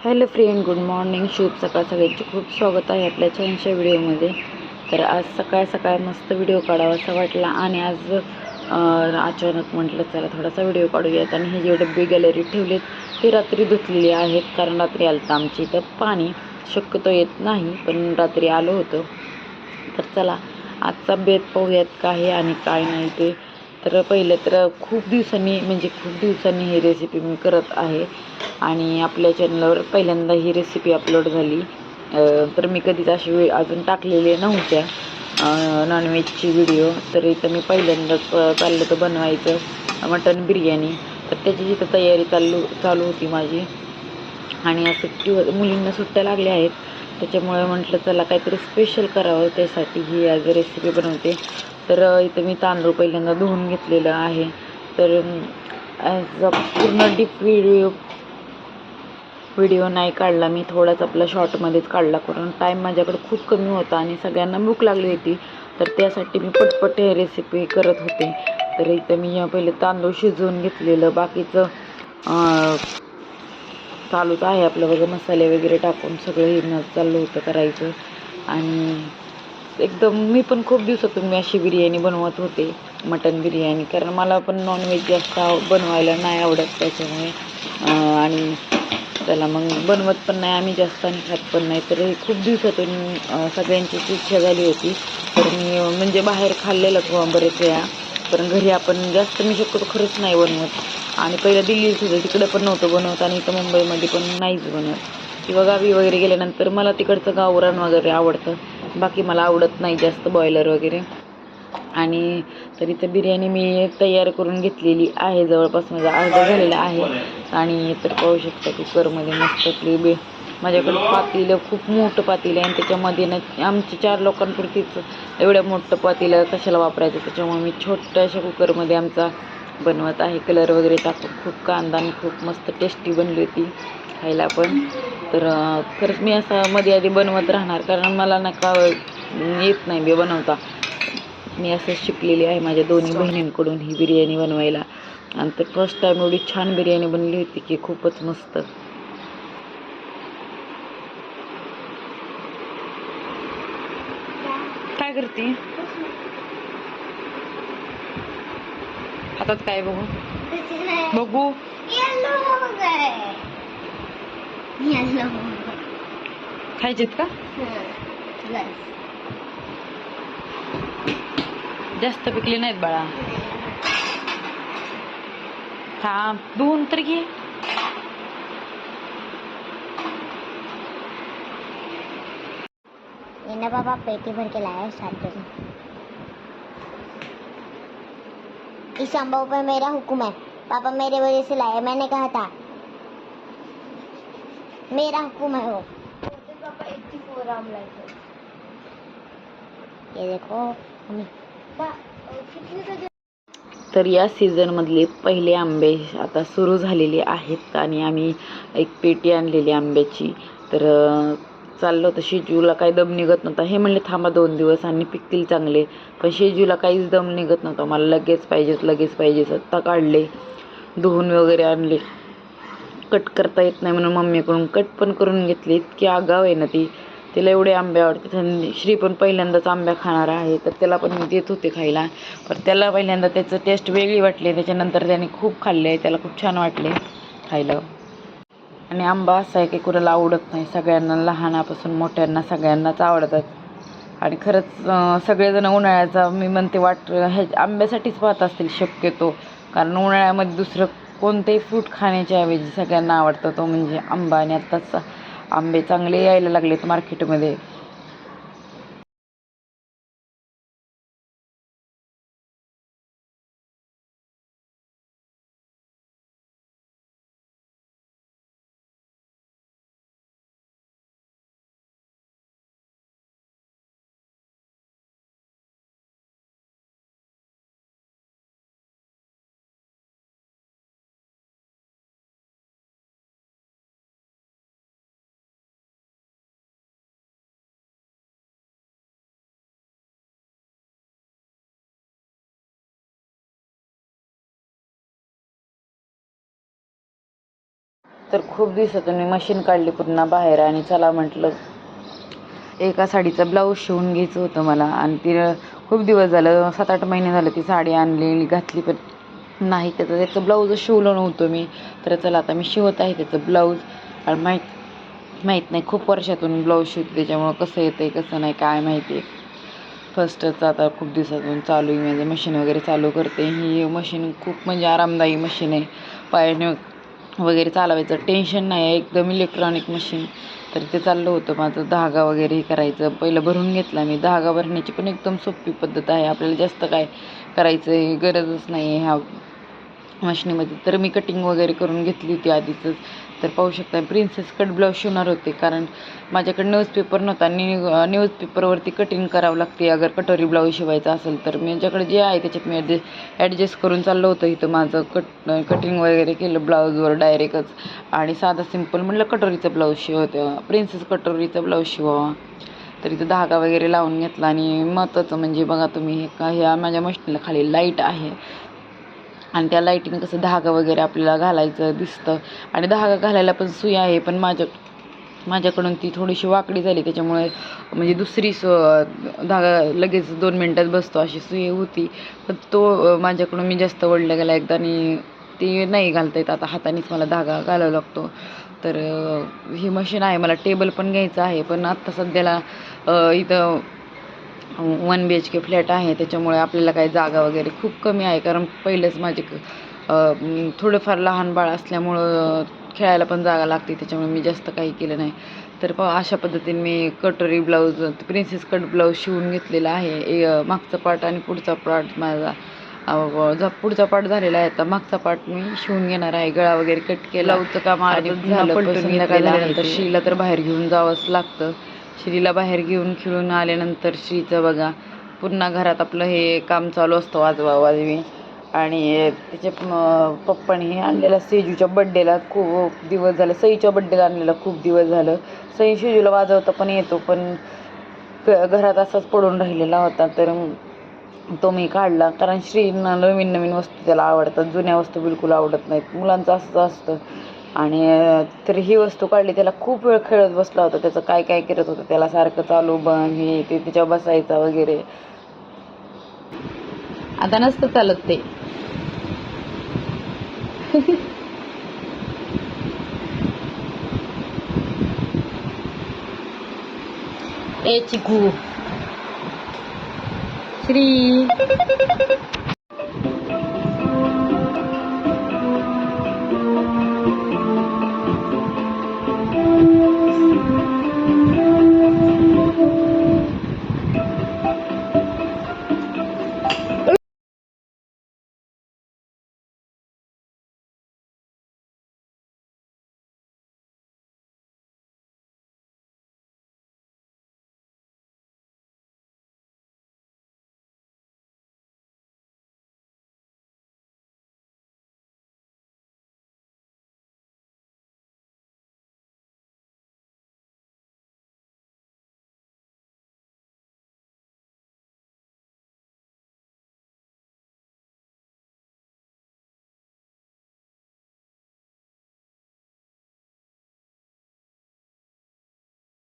Hello friend good morning. शुभ सकाळ सगळ्यांचे. खूप स्वागत आहे आपल्या छानशा व्हिडिओमध्ये. तर आज सकाळ सकाळ मस्त व्हिडिओ काढावा असा वाटला आणि आज अचानक म्हटलं चला थोडासा व्हिडिओ काढूयात. आणि हे जे डब्बे गॅलरीत ठेवलेत ते रात्री धुतलेले आहेत कारण रात्री आलं तर आमच्या इथं पाणी. शक्यतो येत नाही पण रात्री आलं होतं. तर चला आजचा बेत पाहूयात काय आणि काय नाही ते. तर पहिलं तर खूप दिवसांनी म्हणजे खूप दिवसांनी ही रेसिपी मी करत आहे. आणि आपल्या चॅनलवर पहिल्यांदा ही रेसिपी अपलोड झाली. तर मी कधीच अशी वे अजून टाकलेले नव्हत्या. नॉनव्हेजची व्हिडिओ तर इथं मी पहिल्यांदाच चाललं तर बनवायचं मटन बिर्याणी. तर त्याची जिथं तयारी चालू चालू होती माझी. आणि असं सुट्टी मुलींना सुट्ट्या लागल्या आहेत. त्याच्यामुळे म्हटलं चला काहीतरी स्पेशल करावं. त्यासाठी ही आज रेसिपी बनवते. तर इथं मी तांदूळ पहिल्यांदा धुवून घेतलेलं आहे. तर ॲज पूर्ण डीप व्हिडिओ व्हिडिओ नाही काढला. मी थोडाच आपला शॉर्टमध्येच काढला. कारण टाईम माझ्याकडे खूप कमी होता आणि सगळ्यांना भूक लागली होती. तर त्यासाठी मी पटपट हे रेसिपी करत होते. तर इथं मी पहिले तांदूळ शिजवून घेतलेलं. बाकीचं चालूच आहे. आपलं बघा मसाले वगैरे टाकून सगळं हे न चाललं होतं करायचं. आणि एकदम मी पण खूप दिवसातून मी अशी बिर्याणी बनवत होते मटन बिर्याणी. कारण मला पण नॉनव्हेज जास्त बनवायला नाही आवडत त्याच्यामुळे. आणि त्याला मग बनवत पण नाही आम्ही जास्त आणि खात पण नाही. तर हे खूप दिवसातून सगळ्यांचीच इच्छा झाली होती. तर मी म्हणजे बाहेर खाल्लेलं बरेच वेळा. पण घरी आपण जास्त मी शक्यतो खरंच नाही बनवत. आणि पहिलं दिल्लीत होतं तिकडे पण नव्हतं बनवत आणि इथं मुंबईमध्ये पण नाहीच बनवत. किंवा गावी वगैरे गेल्यानंतर मला तिकडचं गावरान वगैरे आवडतं. बाकी मला आवडत नाही जास्त बॉयलर वगैरे. आणि तरी तर बिर्याणी मी तयार करून घेतलेली आहे. जवळपास माझा अर्धा झालेला आहे. आणि तर पाहू शकता कुकरमध्ये मस्तली बे माझ्याकडं पातेलं खूप मोठं पातेलं आहे. आणि त्याच्यामध्ये ना आमच्या चार लोकांपुरतीच एवढ्या मोठं पातेलं कशाला वापरायचं? त्याच्यामुळे मी छोट्याशा कुकरमध्ये आमचा बनवत आहे. कलर वगैरे टाकून खूप कांदा आणि खूप मस्त टेस्टी बनली होती खायला पण. तर खरंच मी असं मध्ये आधी बनवत राहणार कारण मला ना का येत नाही बे बनवता. मी असं शिकलेली आहे माझ्या दोन्ही बहिणींकडून ही बिर्याणी बनवायला. आणि तर फर्स्ट टाईम एवढी छान बिर्याणी बनली होती की खूपच मस्त. काय करते? हातात काय बघू? बघू. खायचेत का? जास्त पिकले नाहीत बाळा. हा दोन तर घे. पापा पेटी भर के लाया है सात कि संभव पे मेरा हुक्म है। पापा मेरे वजह से लाए मैंने कहा था। मेरा हुक्म है वो। ये देखो तर या सीझनमधले पहिले आंबे आता सुरू झालेले आहेत आणि आम्ही एक पेटी आणलेली आंब्याची. तर चाललो होतं. शेजूला काही दम निघत नव्हता. हे म्हणले थांबा दोन दिवस आणि पिकतील चांगले. पण शेजूला काहीच दम निघत नव्हता. मला लगेच पाहिजेच लगेच पाहिजेच आत्ता काढले. धुवून वगैरे आणले. कट करता येत नाही म्हणून मम्मीकडून कट पण करून घेतली. इतकी आगाव आहे ना ती. तिला एवढे आंबे आवडतात. आणि श्री पण पहिल्यांदाच आंब्या खाणार आहे. तर त्याला पण मी देत होते खायला. पण त्याला पहिल्यांदा त्याचं टेस्ट वेगळी वाटली. त्याच्यानंतर त्याने खूप खाल्ले. त्याला खूप छान वाटले खायला. आणि आंबा असा आहे की कुणाला आवडत नाही. सगळ्यांना लहानापासून मोठ्यांना सगळ्यांनाच आवडतात. आणि खरंच सगळेजण उन्हाळ्याचा मी म्हणते वाट ह्या आंब्यासाठीच पाहत असतील शक्यतो. कारण उन्हाळ्यामध्ये दुसरं कोणतेही फ्रूट खाण्याच्या ऐवजी सगळ्यांना आवडतं तो म्हणजे आंबा. आणि आत्ताच आंबे चांगले यायला लागलेत मार्केटमध्ये. तर खूप दिवसातून मी मशीन काढली पुन्हा बाहेर आणि चला म्हटलं एका साडीचं ब्लाऊज शिवून घ्यायचं होतं मला. आणि ती खूप दिवस झालं सात आठ महिने झालं ती साडी आणलेली घातली पण नाही त्याचं त्याचं ब्लाऊज शिवलं नव्हतं मी. तर चला आता मी शिवत आहे त्याचं ब्लाऊज आणि माहीत माहीत नाही खूप वर्षातून ब्लाऊज शिवते त्याच्यामुळं कसं येतं आहे कसं नाही काय माहिती. आहे फर्स्टच आता खूप दिवसातून चालू आहे माझं मशीन वगैरे चालू करते. ही मशीन खूप म्हणजे आरामदायी मशीन आहे. पायाने वगैरे चालवायचं. टेन्शन नाही आहे एकदम इलेक्ट्रॉनिक मशीन तर ते चाललं होतं. माझं धागा वगैरे हे करायचं. पहिलं भरून घेतला मी. धागा भरण्याची पण एकदम सोपी पद्धत आहे. आपल्याला जास्त काय करायचं आहे गरजच नाही आहे ह्या मशीनीमध्ये तर मी कटिंग वगैरे करून घेतली होती आधीच तर पाहू शकता प्रिन्सेस कट ब्लाऊज शिवणार होते. कारण माझ्याकडे न्यूजपेपर नव्हता आणि न्यूजपेपरवरती कटिंग करावं लागते. अगर कटोरी ब्लाऊज शिवायचा असेल तर. माझ्याकडे जे आहे त्याच्यात मी ॲडजस्ट ॲडजस्ट करून चाललं होतं इथं माझं कट कटिंग वगैरे केलं ब्लाऊजवर डायरेक्टच आणि साधा सिंपल म्हटलं कटोरीचं ब्लाऊज शिवतं प्रिन्सेस कटोरीचं ब्लाऊज शिवावा तर इथं धागा वगैरे लावून घेतला आणि महत्त्वाचं म्हणजे बघा तुम्ही हे का ह्या माझ्या मशीनला खाली लाइट आहे. आणि त्या लाईटीने कसं धागा वगैरे आपल्याला घालायचं दिसतं. आणि धागा घालायला पण सुई आहे पण माझ्या माझ्याकडून ती थोडीशी वाकडी झाली. त्याच्यामुळे म्हणजे दुसरी सु धागा लगेच दोन मिनटात बसतो अशी सुई होती. पण तो माझ्याकडून मी जास्त ओढला गेला एकदा आणि ती नाही घालता येत. आता हातानेच मला धागा घालावा लागतो. तर ही मशीन आहे. मला टेबल पण घ्यायचं आहे. पण आत्ता सध्याला इथं one B H K flat आहे त्याच्यामुळे आपल्याला काही जागा वगैरे खूप कमी आहे. कारण पहिलंच माझे थोडंफार लहान बाळ असल्यामुळं खेळायला पण जागा लागते त्याच्यामुळे मी जास्त काही केलं नाही. तर प अशा पद्धतीने मी कटोरी ब्लाऊज प्रिन्सेस कट ब्लाऊज शिवून घेतलेला आहे. मागचा पार्ट आणि पुढचा पार्ट माझा अं, जा पुढचा पार्ट झालेला आहे. आता मागचा पार्ट मी शिवून घेणार आहे. गळा वगैरे कट केला. ब्लाऊजचं काम आणि झालं तर श्रीला तर बाहेर घेऊन जावंच लागतं. श्रीला बाहेर घेऊन खेळून आल्यानंतर श्रीचं बघा पुन्हा घरात आपलं हे काम चालू असतं वाजवा वाजवी आणि त्याच्या पप्पाने हे आणलेलं सेजूच्या बड्डेला खूप दिवस झाला सईच्या बड्डेला आणलेला खूप दिवस झालं. सई शेजूला वाजवता पण येतो पण क- घरात असाच पडून राहिलेला होता तर तो मी काढला. कारण श्रींना नवीन नवीन वस्तू त्याला आवडतात जुन्या वस्तू बिलकुल आवडत नाहीत. मुलांचं असंच असतं. आणि तर ही वस्तू काढली त्याला खूप वेळ खेळत बसला होता त्याचं काय काय करत होतं त्याला सारखं चालू बंद हे ते त्याच्यावर बसायचा वगैरे. आता नसतं चालत ते. ए चिकू. श्री.